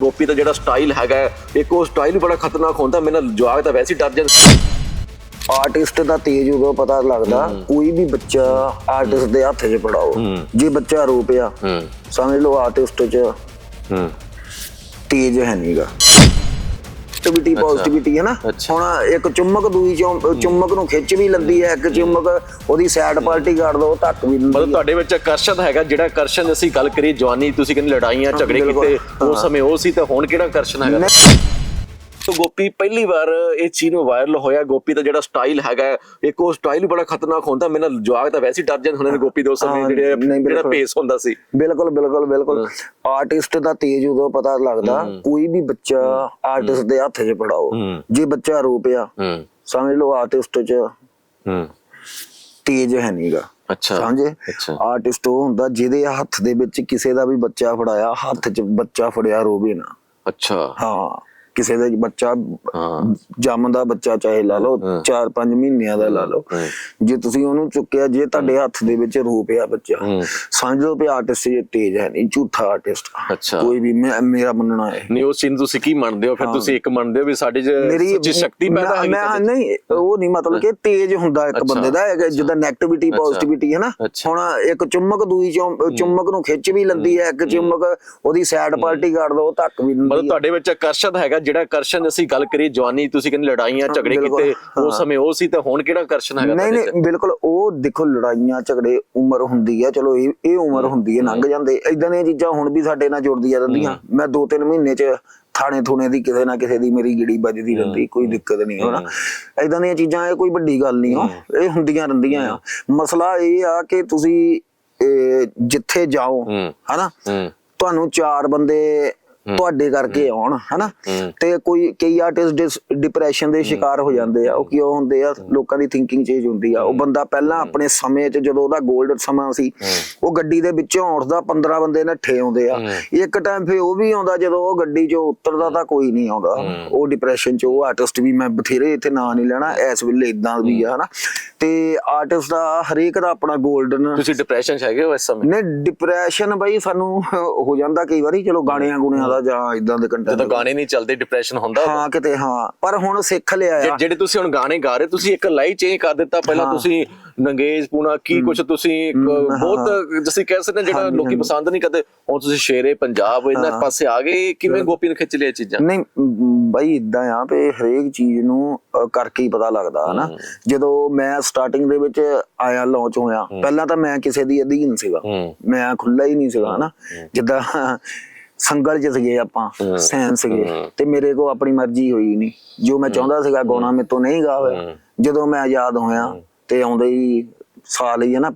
ਗੋਪੀ ਦਾ ਜਿਹੜਾ ਸਟਾਈਲ ਹੈਗਾ ਇੱਕ ਉਹ ਸਟਾਈਲ ਵੀ ਬੜਾ ਖਤਰਨਾਕ ਹੁੰਦਾ ਮੇਰੇ ਨਾਲ ਜਵਾਕ ਤਾਂ ਵੈਸੇ ਡਰ ਜਾਂਦੇ ਆਰਟਿਸਟ ਦਾ ਤੇਜ ਉਦੋਂ ਪਤਾ ਲੱਗਦਾ ਕੋਈ ਵੀ ਬੱਚਾ ਆਰਟਿਸਟ ਦੇ ਹੱਥ 'ਚ ਪੜਾਓ ਜੇ ਬੱਚਾ ਰੋ ਪਿਆ ਸਮਝ ਲਓ ਆਰਟਿਸਟ 'ਚ ਤੇਜ ਹੈ ਨਹੀਂਗਾ ਪੋਜ਼ਿਟਿਵਿਟੀ ਪੋਜ਼ਿਟਿਵਿਟੀ ਹੈ ਨਾ। ਹੁਣ ਇੱਕ ਚੁੰਮਕ ਦੂਈ ਚੁੰਮ- ਚੁੰਮਕ ਨੂੰ ਖਿੱਚ ਵੀ ਲੈਂਦੀ ਹੈ ਇੱਕ ਚੁੰਮਕ ਉਹਦੀ ਸਾਈਡ ਪਾਰਟੀ ਕਰ ਦੋ ਧੱਕ ਵੀ ਮਤਲਬ ਤੁਹਾਡੇ ਵਿੱਚ ਆਕਰਸ਼ਣ ਹੈਗਾ ਜਿਹੜਾ ਆਕਰਸ਼ਣ ਅਸੀਂ ਗੱਲ ਕਰੀਏ ਜਵਾਨੀ ਤੁਸੀਂ ਕਹਿੰਦੇ ਲੜਾਈਆਂ ਝਗੜੇ। ਕੀਤੇ ਉਸ ਸਮੇਂ ਉਹ ਸੀ ਤਾਂ ਹੁਣ ਕਿਹੜਾ ਆਕਰਸ਼ਣ ਹੈਗਾ। ਸੋ ਗੋਪੀ ਪਹਿਲੀ ਵਾਰ ਇਹ ਚੀਜ਼ ਨੂੰ ਵਾਇਰਲ ਹੋਇਆ। ਗੋਪੀ ਦਾ ਜਿਹੜਾ ਸਟਾਈਲ ਹੈਗਾ ਇੱਕ ਉਹ ਸਟਾਈਲ ਵੀ ਬੜਾ ਖਤਰਨਾਕ ਹੁੰਦਾ। ਮੇਰੇ ਨਾਲ ਜਵਾਕ ਤਾਂ ਵੈਸੇ ਡਰ ਜਾਂਦੇ ਹੁੰਦੇ ਨੇ ਗੋਪੀ ਦੇ ਉਸ ਸਮੇਂ ਜਿਹੜੇ ਜਿਹੜਾ। ਪੇਸ ਹੁੰਦਾ ਸੀ। ਬਿਲਕੁਲ ਬਿਲਕੁਲ ਬਿਲਕੁਲ। ਆਰਟਿਸਟ ਦਾ ਤੇਜ ਉਦੋਂ ਪਤਾ ਲੱਗਦਾ ਕੋਈ ਵੀ ਬੱਚਾ ਆਰਟਿਸਟ ਦੇ ਹੱਥ 'ਚ ਪੜਾਓ। ਜੇ ਬੱਚਾ ਰੋ ਪਿਆ ਸਮਝ ਲਓ ਆਰਟਿਸਟ 'ਚ ਤੇਜ ਹੈ ਨਹੀਂਗਾ ਅੱਛਾ। ਸਮਝੇ? ਆਰਟਿਸਟ ਉਹ ਹੁੰਦਾ ਜਿਹਦੇ ਹੱਥ ਦੇ ਵਿੱਚ ਕਿਸੇ ਦਾ ਵੀ ਬੱਚਾ ਫੜਾਇਆ ਹੱਥ 'ਚ ਬੱਚਾ ਫੜਿਆ ਰੋਵੇ ਨਾ। ਅੱਛਾ। ਹਾਂ। ਕਿਸੇ ਦਾ ਬੱਚਾ ਹਾਂ। ਜੰਮਦਾ ਬੱਚਾ ਚਾਹੇ ਲਾ ਲਓ 4-5 ਮਹੀਨਿਆਂ ਦਾ ਲਾ ਲਓ। ਜੇ ਤੁਸੀਂ ਉਹਨੂੰ ਚੁੱਕਿਆ ਜੇ ਤੁਹਾਡੇ ਹੱਥ ਦੇ ਵਿੱਚ ਰੋ ਪਿਆ ਬੱਚਾ। ਸਮਝ ਲਓ ਵੀ ਆਰਟਿਸਟ ਇਹ ਤੇਜ ਹੈ ਨਹੀਂ ਝੂਠਾ ਆਰਟਿਸਟ ਕੋਈ ਵੀ ਮੇਰਾ ਮੰਨਣਾ ਹੈ ਨਹੀਂ ਉਸ ਚੀਜ਼ ਨੂੰ ਤੁਸੀਂ ਕੀ ਮੰਨਦੇ ਹੋ? ਫਿਰ ਤੁਸੀਂ ਇੱਕ ਮੰਨਦੇ ਹੋ ਵੀ ਸਾਡੇ 'ਚ ਸ਼ਕਤੀ ਪੈਦਾ ਹੈਗੀ ਮੈਂ? ਨਹੀਂ ਉਹ ਨਹੀਂ ਮਤਲਬ ਕਿ ਤੇਜ ਹੁੰਦਾ ਇੱਕ ਬੰਦੇ ਦਾ ਜਿੱਦਾਂ 네ਗੇਟਿਵਿਟੀ ਪੋਜ਼ਿਟਿਵਿਟੀ ਹੈ ਨਾ। ਹੁਣ ਇੱਕ ਚੁੰਮਕ ਦੂਈ ਚੁੰਮ- ਚੁੰਮਕ ਨੂੰ ਖਿੱਚ ਵੀ ਲੈਂਦੀ ਹੈ ਇੱਕ ਚੁੰਮਕ ਉਹਦੀ ਸਾਈਡ ਪਾਰਟੀ ਕਰ ਦੋ ਧੱਕ ਵੀ ਮਤਲਬ ਤੁਹਾਡੇ ਵਿੱਚ ਆਕਰਸ਼ਣ ਹੈਗਾ ਜਿਹੜਾ ਆਕਰਸ਼ਣ ਅਸੀਂ ਗੱਲ ਕਰੀਏ ਜਵਾਨੀ ਤੁਸੀਂ ਕਹਿੰਦੇ ਲੜਾਈਆਂ ਝਗੜੇ ਕੀਤੇ ਉਸ ਸਮੇਂ ਉਹ ਸੀ ਤਾਂ ਹੁਣ ਕਿਹੜਾ ਆਕਰਸ਼ਣ ਹੈਗਾ ਨਹੀਂ? ਨਹੀਂ ਬਿਲਕੁਲ ਉਹ ਦੇਖੋ ਲੜਾਈਆਂ ਝਗੜੇ ਉਮਰ ਹੁੰਦੀ ਆ ਚਲੋ ਇਹ ਇਹ ਉਮਰ ਹੁੰਦੀ ਹੈ ਲੰਘ ਜਾਂਦੇ ਇਦਾਂ ਦੀਆਂ ਚੀਜ਼ਾਂ ਹੁਣ ਵੀ ਸਾਡੇ ਨਾਲ ਜੁੜਦੀਆਂ ਰਹਿੰਦੀਆਂ। ਮੈਂ 2-3 ਮਹੀਨੇ ਚ ਥਾਣੇ ਥੂਣੇ ਦੀ ਕਿਸੇ ਨਾ ਕਿਸੇ ਦੀ ਮੇਰੀ ਗਿੜੀ ਵੱਜਦੀ ਰਹਿੰਦੀ ਕੋਈ ਦਿੱਕਤ ਨਹੀਂ ਹੋਣਾ ਇਦਾਂ ਦੀਆਂ ਚੀਜ਼ਾਂ ਇਹ ਕੋਈ ਵੱਡੀ ਗੱਲ ਨਹੀਂ ਇਹ ਹੁੰਦੀਆਂ ਰਹਿੰਦੀਆਂ ਆ। ਮਸਲਾ ਇਹ ਆ ਕਿ ਤੁਸੀਂ ਜਿੱਥੇ ਜਾਓ ਹਨਾ? ਤੁਹਾਨੂੰ ਚਾਰ ਬੰਦੇ ਤੁਹਾਡੇ ਕਰਕੇ ਆਉਣ ਹਨਾ। ਤੇ ਕੋਈ ਕਈ ਆਰਟਿਸਟ ਡਿਪਰੈਸ਼ਨ ਦੇ ਸ਼ਿਕਾਰ ਹੋ ਜਾਂਦੇ ਆ ਉਹ ਕਿਉਂ ਹੁੰਦੇ ਆ? ਲੋਕਾਂ ਦੀ ਥਿੰਕਿੰਗ ਚੇਂਜ ਹੁੰਦੀ ਆ। ਉਹ ਬੰਦਾ ਪਹਿਲਾਂ ਆਪਣੇ ਸਮੇਂ 'ਚ ਜਦੋਂ ਉਹਦਾ 골ਡਨ ਸਮਾਂ ਸੀ ਉਹ ਗੱਡੀ ਦੇ ਵਿੱਚੋਂ ਉੱਠਦਾ 15 ਬੰਦੇ ਨੱਠੇ ਆਉਂਦੇ ਆ। ਇੱਕ ਟਾਈਮ ਫੇ ਉਹ ਵੀ ਆਉਂਦਾ ਜਦੋਂ ਉਹ ਗੱਡੀ 'ਚੋਂ ਉਤਰਦਾ ਤਾਂ ਕੋਈ ਨਹੀਂ ਆਉਂਦਾ। ਉਹ ਡਿਪਰੈਸ਼ਨ 'ਚ ਉਹ ਆਰਟਿਸਟ ਵੀ ਮੈਂ ਬਥੇਰੇ ਇੱਥੇ ਨਾਂ ਨਹੀਂ ਲੈਣਾ ਇਸ ਵੇਲੇ ਇਦਾਂ ਵੀ ਆ ਹਨਾ? ਤੇ ਆਰਟਿਸਟ ਦਾ ਹਰੇਕ ਦਾ ਆਪਣਾ 골ਡਨ ਤੁਸੀਂ ਡਿਪਰੈਸ਼ਨ 'ਚ ਹੈਗੇ ਹੋ ਇਸ ਸਮੇਂ? ਨੇ ਡਿਪਰੈਸ਼ਨ ਬਈ ਸਾਨੂੰ ਹੋ ਜਾਂਦਾ ਕਈ ਵਾਰੀ ਚਲੋ ਗਾਣਿਆਂ ਗੁਣਿਆਂ ਦਾ ਜਾਂ ਇਦਾਂ ਦੇ ਕੰਟੈਂਟ ਜਦੋਂ ਗਾਣੇ ਨਹੀਂ ਚੱਲਦੇ ਡਿਪਰੈਸ਼ਨ ਹੁੰਦਾ ਹਾਂ ਕਿਤੇ ਹਾਂ। ਪਰ ਹੁਣ ਸਿੱਖ ਲਿਆ ਆ। ਜਿਹੜੇ ਤੁਸੀਂ ਹੁਣ ਗਾਣੇ ਗਾ ਰਹੇ ਤੁਸੀਂ ਇੱਕ ਲਾਈਨ ਚੇਂਜ ਕਰ ਦਿੱਤਾ। ਪਹਿਲਾਂ ਤੁਸੀਂ ਨੰਗੇਜ ਪੂਣਾ ਕੀ ਕੁਝ ਤੁਸੀਂ ਬਹੁਤ ਜਿਵੇਂ ਕਹਿ ਸਕਦੇ ਜਿਹੜਾ ਲੋਕੀ ਪਸੰਦ ਨਹੀਂ ਕਰਦੇ ਹੁਣ ਤੁਸੀਂ ਸ਼ੇਰੇ ਪੰਜਾਬ ਇਹਨਾਂ ਪਾਸੇ ਆ ਗਏ ਕਿਵੇਂ ਗੋਪੀ ਨੇ ਖਿੱਚ ਲਿਆ ਚੀਜ਼ਾਂ? ਨਹੀਂ ਬਈ ਇਦਾਂ ਆ ਵੀ ਹਰੇਕ ਚੀਜ਼ ਨੂੰ ਕਰਕੇ ਹੀ ਪਤਾ ਲੱਗਦਾ ਹਨਾ। ਜਦੋਂ ਮੈਂ ਸਟਾਰਟਿੰਗ ਦੇ ਵਿੱਚ ਆਇਆ ਲਾਂਚ ਹੋਇਆ ਪਹਿਲਾਂ ਤਾਂ ਮੈਂ ਕਿਸੇ ਦੀ ਅਧੀਨ ਸੀਗਾ। ਮੈਂ ਖੁੱਲਾ ਹੀ ਨਹੀਂ ਸੀਗਾ ਹਨਾ। ਜਿੱਦਾਂ ਸੰਗਲ ਚ ਸੀਗੇ ਆਪਾਂ ਸੈਨ ਸੀਗੇ। ਤੇ ਮੇਰੇ ਕੋ ਆਪਣੀ ਮਰਜ਼ੀ ਹੋਈ ਨਹੀਂ ਜੋ ਮੈਂ ਚਾਹੁੰਦਾ ਸੀਗਾ ਗਾਉਣਾ ਮੇਰੇ ਤੋਂ ਨਹੀਂ ਗਾ ਹੋਇਆ। ਜਦੋਂ ਮੈਂ ਆਜ਼ਾਦ ਹੋਇਆ ਤੇ ਆਉਂਦੇ ਹੀ ਸਾਲ ਹੀ ਹੈ ਨਾ